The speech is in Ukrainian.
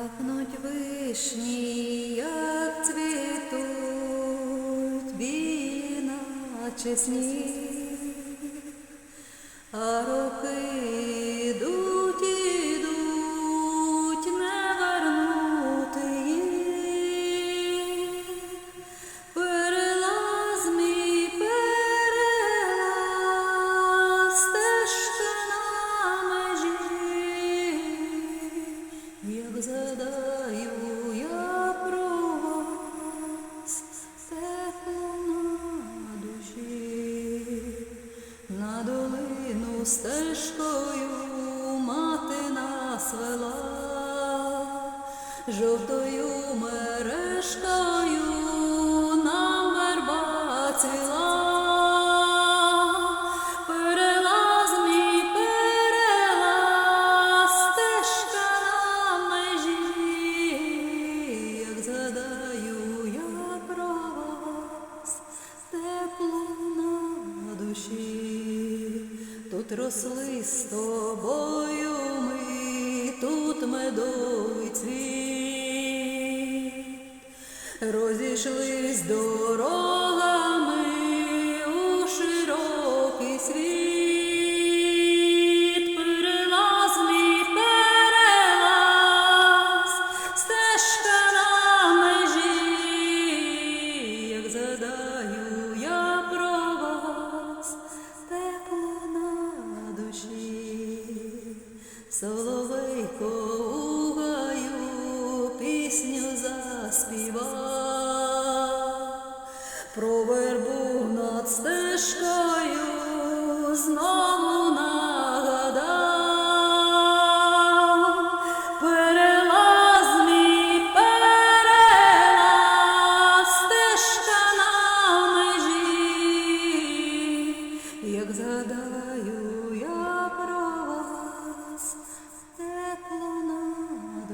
Пахнуть вишні, як цвітуть, білі, наче сніг, як я про душі, на долину стежкою мати нас вела, жовтою мережкою на душі, тут росли з тобою ми, тут медовий цвіт, розійшлись дорогами соловейко у гаю пісню заспівав, про вербу над стежкою знову нагадав, перелаз мій перелаз, стежка на межі, як згадаю